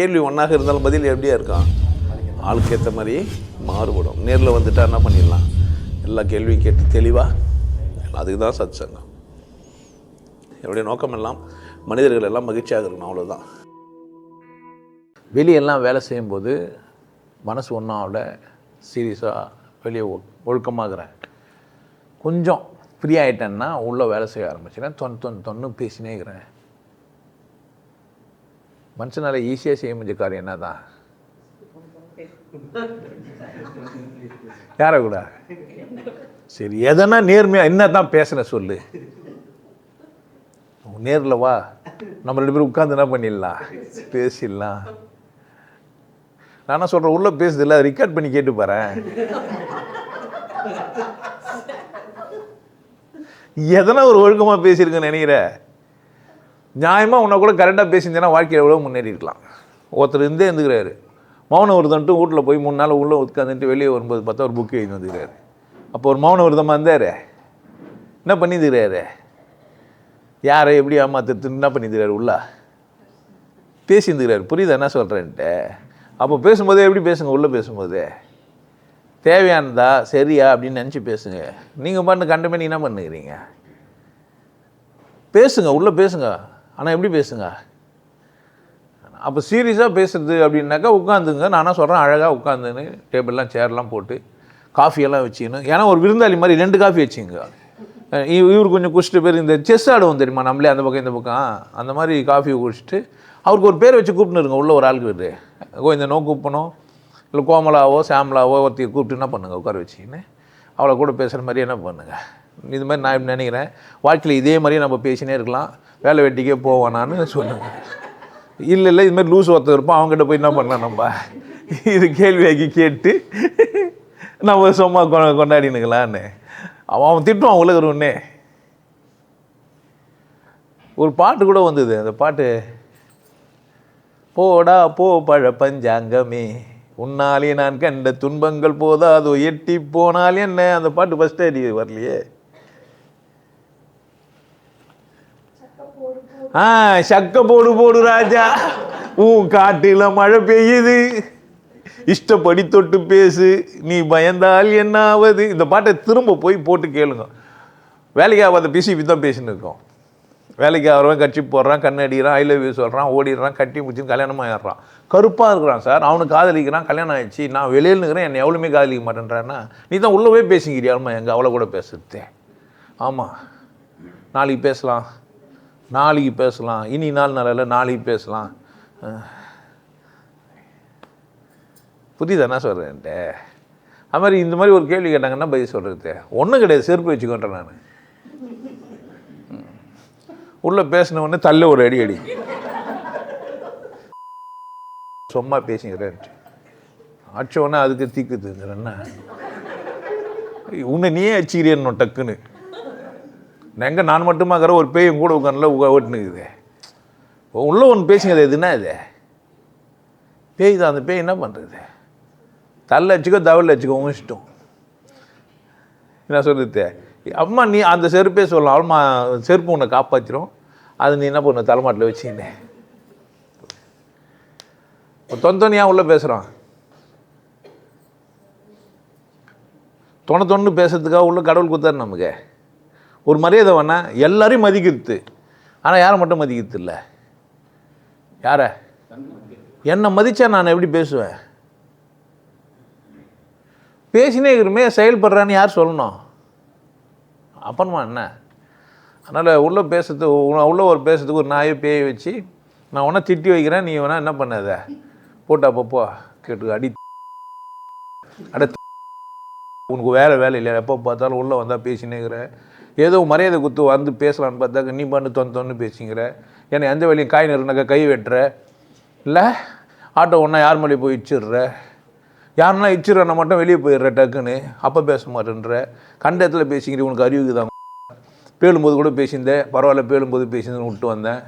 கேள்வி ஒன்றாக இருந்தாலும் பதில் எப்படியா இருக்கான் ஆளுக்கு ஏற்ற மாதிரி மாறுபடும். நேரில் வந்துட்டா என்ன பண்ணிடலாம்? எல்லா கேள்வியும் கேட்டு தெளிவாக அதுக்கு தான் சத் சங்கம் என்னுடைய நோக்கம் எல்லாம் மனிதர்கள் எல்லாம் மகிழ்ச்சியாக இருக்கணும் அவ்வளோதான் வெளியெல்லாம் வேலை செய்யும்போது மனசு ஒன்றும் ஆகல. சீரியஸாக வெளியே ஒ ஒழுக்கமாகறேன். கொஞ்சம் ஃப்ரீ ஆகிட்டேன்னா உள்ளே வேலை செய்ய ஆரம்பிச்சிட்டேன் தொன் தொன் தொன்னு பேசினே இருக்கிறேன் மனுஷனால் ஈஸியாக செய்ய முடிஞ்ச காரியம் என்ன தான் யாரை கூட? சரி எதனா நேர்மையாக என்ன தான் பேசின சொல்லு. நேரில் வா. நம்ம ரெண்டு பேரும் உட்காந்து என்ன பண்ணிடலாம்? பேசிடலாம். நானா சொல்கிறேன் உள்ளே பேசுதில்ல ரெக்கார்ட் பண்ணி கேட்டு பாறேன் எதனா ஒரு ஒழுக்கமாக பேசியிருக்கேன்னு நினைக்கிற நியாயமாக உன்னை கூட கரெக்டாக பேசியிருந்தேன்னா வாழ்க்கையில் எவ்வளோ முன்னேறி இருக்கலாம். ஒருத்தர் இருந்தே இருந்துக்கிறாரு. மௌன விரதம்ட்டு வீட்டில் போய் மூணு நாள் உள்ளே உட்காந்துட்டு வெளியே வரும்போது பார்த்தா ஒரு புக்கு எழுதி வந்துக்கிறாரு. அப்போ ஒரு மௌன விரதமாக இருந்தார். என்ன பண்ணியிருக்கிறாரு யாரை எப்படி ஏமாத்துறது என்ன பண்ணியிருக்கிறாரு உள்ளா? பேசியிருந்துக்கிறாரு. புரியுதா என்ன சொல்கிறேன்ட்டு அப்போ பேசும்போதே எப்படி பேசுங்க? உள்ளே பேசும்போது. தேவையானதா? சரியா? அப்படின்னு நினச்சி பேசுங்க. நீங்கள் பண்ணு கண்டமே நீ என்ன பண்ணுகிறீங்க? பேசுங்க. உள்ளே பேசுங்க. ஆனால் எப்படி பேசுங்க? அப்போ சீரியஸாக பேசுறது அப்படின்னாக்கா உட்காந்துங்க நானாக சொல்கிறேன் அழகாக உட்காந்துன்னு டேபிள்லாம் சேர்லாம் போட்டு காஃபியெல்லாம் வச்சுக்கணும். ஏன்னா ஒரு விருந்தாளி மாதிரி ரெண்டு காஃபி வச்சுங்க இவர் கொஞ்சம் குடிச்சிட்டு பேர். இந்த செஸ் ஆடுவோம் தெரியுமா? நம்மளே அந்த பக்கம் இந்த பக்கம். அந்த மாதிரி காஃபி குடிச்சிட்டு அவருக்கு ஒரு பேர் வச்சு கூப்பிட்டுருங்க உள்ள ஒரு ஆளுக்கு பேர். ஓ இந்த நோ கூப்பிடணும். இல்லை கோமலாவோ சாம்லாவோ ஒருத்தைய கூப்பிட்டு என்ன பண்ணுங்க? உட்கார வச்சிக்கின்னு அவளை கூட பேசுகிற மாதிரி என்ன பண்ணுங்கள் இது மாதிரி நான் நினைக்கிறேன். வாழ்க்கையில் இதே மாதிரியே நம்ம பேசினே இருக்கலாம். வேலை வெட்டிக்கே போவானான்னு சொன்னாங்க. இல்லை இல்லை இதுமாதிரி லூஸ் ஒருத்தர் இருப்போம் அவங்ககிட்ட போய் என்ன பண்ணலாம் நம்ம? இது கேள்வியாக்கி கேட்டு நம்ம சும்மா கொ கொண்டாடினுக்கலான்னு. அவன் அவன் திட்டுவான் உலகிறவனே ஒரு பாட்டு கூட வந்தது அந்த பாட்டு போடா போ பழ பஞ்சாங்கமே உன்னாலே நான் கண்ட துன்பங்கள் போதாதோ எட்டி போனால் என்ன? அந்த பாட்டு ஃபஸ்ட்டு அடி வரலையே. ஆ சக்க போடு போடு ராஜா. உன் காட்டில மழை பெய்யுது. இஷ்டப்படி தொட்டு பேசு. நீ பயந்தால் என்ன ஆவது இந்த பாட்டை திரும்ப போய் போட்டு கேளுங்க. வேலைக்கு ஆகாத பிசிபி தான் பேசின்னு இருக்கோம். வேலைக்கு ஆகிறவன் கட்சி போடுறான் கண்ணடிக்கிறான் ஐ லவ் யூ சொல்கிறான் ஓடிடுறான் கட்டி முடிச்சுன்னு கல்யாணம் ஆயிடுறான். கருப்பாக இருக்கிறான் சார். அவனுக்கு காதலிக்கிறான் கல்யாணம் ஆயிடுச்சு. நான் வெளியில் இருக்கிறேன் என்னை எவ்வளோமே காதலிக்க மாட்டேன்றான்னா நீ தான் உள்ளவே போய் எங்கள் அவளை கூட பேசுறது. ஆமாம் நாளைக்கு பேசலாம். நாளைக்கு பேசலாம். இனி நாள் நாளில் நாளைக்கு பேசலாம். அஹ். புரியுதா என்ன சொல்கிறேன்ட்டு அது மாதிரி இந்த மாதிரி ஒரு கேள்வி கேட்டாங்கன்னா பதில் சொல்கிறது ஒன்றும் கிடையாது செருப்பு வச்சுக்கோன்றேன் நான். உள்ளே பேசினவொடனே தள்ள ஒரு அடி அடி சும்மா பேசிக்கிறேன் அடிச்ச உடனே அதுக்கு தீக்கு என்ன? உன்னை நீயே அடிச்சுக்கிறியன்னு டக்குன்னு. எங்கே நான் மட்டுமா இருக்கிற ஒரு பேயும் கூட உட்காந்துல ஓட்டுனுக்குது. உள்ள ஒன்று பேசுங்க அது என்ன இது? பேய் தான் அந்த பேய் என்ன பண்ணுறது தள்ள வச்சுக்கோ தவளில் வச்சுக்கோ உங்க இஷ்டம். என்ன சொல்கிறது அம்மா நீ அந்த செருப்பே சொல்லலாம். அம்மா செருப்பு உன்னை காப்பாற்றிடும் அது நீ என்ன பண்ண தலைமாட்டில் வச்சுக்கினே தொந்தனியாக உள்ளே பேசுகிறான் தொண தொண்ணு பேசுறதுக்காக உள்ள கடவுள் கொடுத்தாரு நமக்கு. ஒரு மரியாதை வேணா எல்லாரையும் மதிக்கிறது. ஆனால் யாரை மட்டும் மதிக்கிறது இல்லை? யாரை? என்னை மதிச்சா நான் எப்படி பேசுவேன்? பேசினே இருக்கிறமே செயல்படுறான்னு யார் சொல்லணும்? அப்பனுமா என்ன? அதனால் உள்ளே பேசுறது உ- உள்ள ஒரு பேசுறதுக்கு ஒரு நாயை பேய வச்சு நான் உன திட்டி வைக்கிறேன் நீ வேணா என்ன பண்ணாத? போட்டா பப்போ கேட்டு அடி அட உனக்கு வேலை வேலை இல்லை எப்போ பார்த்தாலும் உள்ளே வந்தால் பேசினே ஏதோ மரியாதை குத்து வந்து பேசலான்னு பார்த்தாக்க நீ பண்ணு தொன் தொன்னு பேசிங்கிற ஏன்னா எந்த வழியும் காய் நறுனாக்கா கை வெட்டுற. இல்லை ஆட்டோ ஒன்றா யார் மேலே போய் இச்சிடுற? யாருன்னா இச்சிடுறா மட்டும் வெளியே போயிடுற டக்குன்னு. அப்போ பேச மாட்டேன்ற. கண்ட இடத்துல பேசிக்கிற உனக்கு அறிவுக்கு தான். பேழும்போது கூட பேசியிருந்தேன். பரவாயில்ல பேழும்போது பேசியிருந்தேன்னு விட்டு வந்தேன்.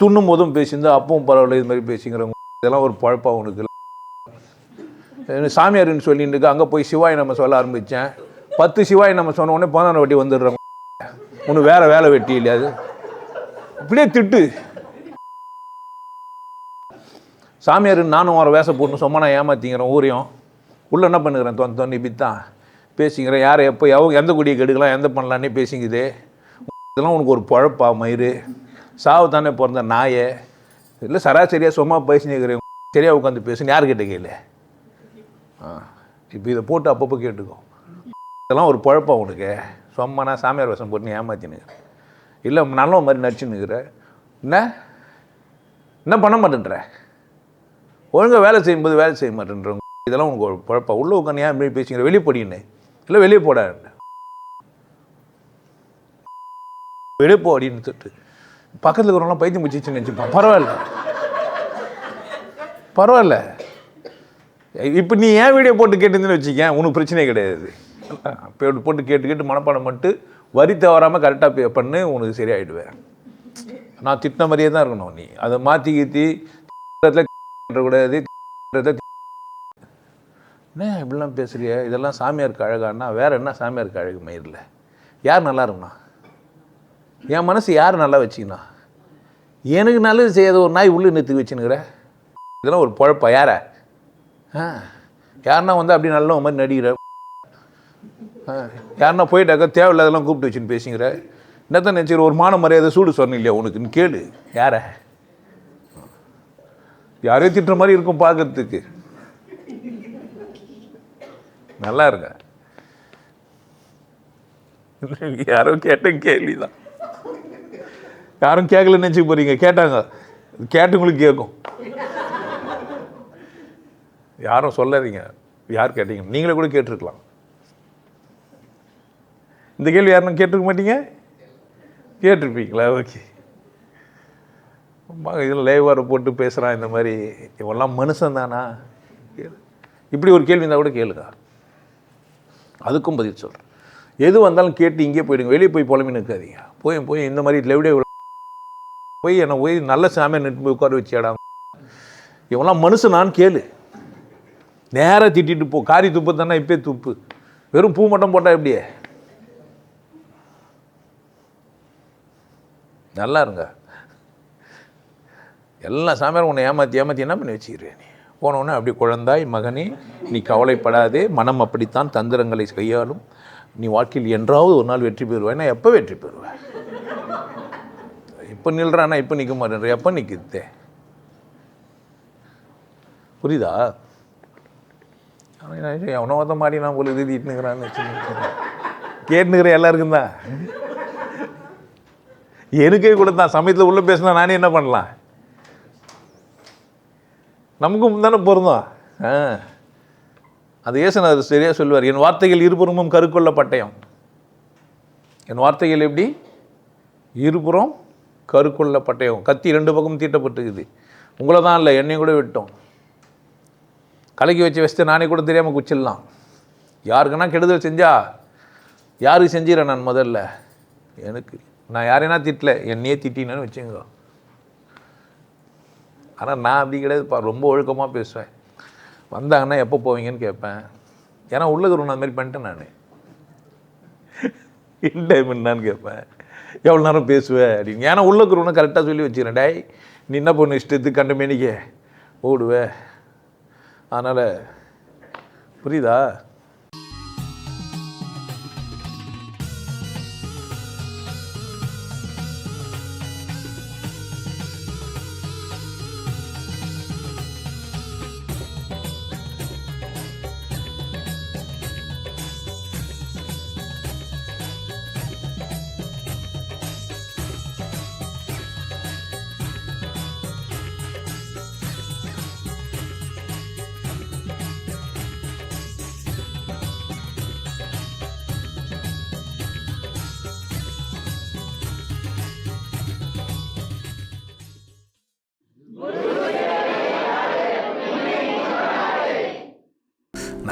துண்ணும் போதும் பேசியிருந்தேன் அப்பவும் பரவாயில்ல இது மாதிரி பேசிங்கிறவங்க இதெல்லாம் ஒரு பழப்பாக உனக்கு. சாமியாருன்னு சொல்லிட்டு இருக்கு அங்கே போய் சிவாய் நம்ம சொல்ல ஆரம்பித்தேன் பத்து சிவாய் நம்ம சொன்ன உடனே பதினாறு வாட்டி வந்துடுறோம். உனக்கு வேற வேலை வெட்டி இல்லையா அது? அப்படியே திட்டு. சாமியார் நானும் வர வேஷம் போட்டு சும்மா நான் ஏமாத்திங்கிறேன் ஊரையும். உள்ளே என்ன பண்ணுகிறேன்? தொன் தொண்ணி பித்தான் பேசிக்கிறேன். யாரை எப்போ எவ எந்த குடியை கெடுக்கலாம் எந்த பண்ணலான்னே பேசிக்குது. இதெல்லாம் உனக்கு ஒரு பழப்பா மயிறு. சாவு தானே பிறந்த நாயே. இல்லை சராசரியாக சும்மா பேசினுக்கிறேன். சரியாக உட்காந்து பேசுன்னு யாருக்கிட்ட கேளு? ஆ இப்போ இதை போட்டு அப்பப்போ கேட்டுக்கோ. இதெல்லாம் ஒரு பழப்பா உனக்கு. சும்மா நான் சாமியார் வேஷம் போட்டு நீ ஏமாத்தினுக்கிறேன் இல்லை நல்ல மாதிரி நடிச்சுன்னுக்கிற என்ன? என்ன பண்ண மாட்டேன்ற? ஒழுங்கா வேலை செய்யும்போது வேலை செய்ய மாட்டேன்றவங்க இதெல்லாம் உனக்கு ஒரு உள்ளே உட்காந்து ஏன் இப்படி பேசிக்கிற? வெளியே போடின்னு. இல்லை வெளியே போட வெளியே போ அப்படின்னு திட்டு பக்கத்தில் இருக்கிறவங்களாம் பைத்தியம் பிடிச்சிச்சுன்னு நினச்சிப்பான். பரவாயில்ல. பரவாயில்ல. இப்போ நீ ஏன் வீடியோ போட்டு கேட்டிருந்தேன்னு வச்சுக்கேன். உனக்கு பிரச்சனையே கிடையாது. போட்டு கேட்டு கேட்டு மனப்பாடம் பண்ணிட்டு வரி தவறாமல் கரெக்டாக பண்ணு உனக்கு சரியாயிடுவேன் நான் திட்டின மாதிரியே தான் இருக்கணும் நீ. அதை மாற்றி கீத்தி கூடாது என்ன இப்படிலாம் பேசுகிறிய இதெல்லாம் சாமியாருக்கு அழகான்னா வேற என்ன சாமியாருக்கு அழகு மயிரில்? யார் நல்லா இருக்கணும் என் மனசு யார் நல்லா வச்சுக்கணும் எனக்கு நல்லது செய்யாத ஒரு நாய் உள்ளே நிறுத்தி வச்சுனுங்கிற இதெல்லாம் ஒரு பொழப்பா? யார? ஆ. யாருன்னா வந்து அப்படி நல்ல மாதிரி நடிக்கிற யாருன்னா போயிட்டாக்கா தேவையில்லாதெல்லாம் கூப்பிட்டு வச்சுன்னு பேசுங்கிற என்னத்தான் நினச்சிக்கிற? ஒரு மான மரியாதை சூடு சொன்ன இல்லையா உனக்குன்னு கேளு. யார? யாரையும் திட்டுற மாதிரி இருக்கும் பார்க்கறதுக்கு நல்லா இருங்க யாரோ கேட்ட கேள்வி தான் யாரும் கேட்கல நினச்சிக்க போறீங்க? கேட்டாங்க. கேட்டவங்களுக்கு கேட்கும் யாரும் சொல்லாதீங்க. யார் கேட்டீங்க? நீங்களே கூட கேட்டிருக்கலாம். இந்த கேள்வி யாரும் கேட்டிருக்க மாட்டீங்க? கேட்டிருப்பீங்களா? ஓகே. இதில் லேவாரை போட்டு பேசுகிறான் இந்த மாதிரி. இவெல்லாம் மனுஷன் தானா? இப்படி ஒரு கேள்வி இருந்தால் கூட கேளுங்க அதுக்கும் பதில் சொல்கிறேன் எது வந்தாலும் கேட்டு இங்கே போயிடுங்க. வெளியே போய் புலம்பி இருக்காதீங்க. போய் போய் இந்த மாதிரி லெவிடே போய் என்னை போய் நல்ல சாமியை நின்று போய் உட்கார வச்சேடா இவெல்லாம் மனுஷனான்னு கேளு. நேராக திட்டிட்டு போ. காரி துப்பு தானே இப்போ துப்பு. வெறும் பூ மட்டும் போட்டால் எப்படியே? நல்லா இருங்க எல்லா சாமியாரும் உன்னை ஏமாற்றி ஏமாற்றி என்ன பண்ணி வச்சுக்கிறேன் நீ? போனவுடனே அப்படி குழந்தாய் மகனே நீ கவலைப்படாதே மனம் அப்படித்தான் தந்திரங்களை கையாளும். நீ வாழ்க்கையில் என்றாவது ஒரு நாள் வெற்றி பெறுவேன்னா எப்போ வெற்றி பெறுவேன்? இப்போ நில்றானா இப்போ நிற்க மாட்டேன் எப்போ நிற்குதே புரியுதா? அவன் என்ன மாடி நான் போல இது வச்சு கேட்டுனுக்கிற எல்லாருக்கும் தான். எனக்கே கொடுத்தான் சமயத்தில் உள்ளே பேசினா நானே என்ன பண்ணலாம்? நமக்கும் தானே பொருந்தோம். ஆ. அது ஏசுனார் சரியாக சொல்லுவார் என் வார்த்தைகள் இருபுறமும் கருக்கொள்ள பட்டயம் என் வார்த்தைகள் எப்படி? இருபுறம் கருக்குள்ள பட்டயம் கத்தி ரெண்டு பக்கமும் தீட்டப்பட்டுக்குது உங்களை தான் இல்லை என்னையும் கூட விட்டோம். கலக்கி வச்சு வச்சுட்டு நானே கூட தெரியாமல் குச்சிடலாம். யாருக்குன்னா கெடுதல் செஞ்சா யாருக்கு செஞ்சிடறேன் நான் முதல்ல? எனக்கு. நான் யாரையா திட்டல என்னையே திட்டினேன்னு வச்சுங்க ஆனால் நான் அப்படி கிடையாது ரொம்ப ஒழுக்கமாக பேசுவேன். வந்தாங்கன்னா எப்போ போவீங்கன்னு கேட்பேன். ஏன்னா உள்ளது அந்த மாதிரி பண்ணிட்டேன் நான். இன் டைம் என்னான்னு கேட்பேன். எவ்வளோ நேரம் பேசுவேன் அப்படின்னு. ஏன்னா உள்ளக்குறவனை கரெக்டாக சொல்லி வச்சுக்கிறேன். டேய் நீ என்ன பண்ணு இஷ்டத்துக்கு கண்ட மேனிக்க? ஓடுவே. அதனால் புரியுதா?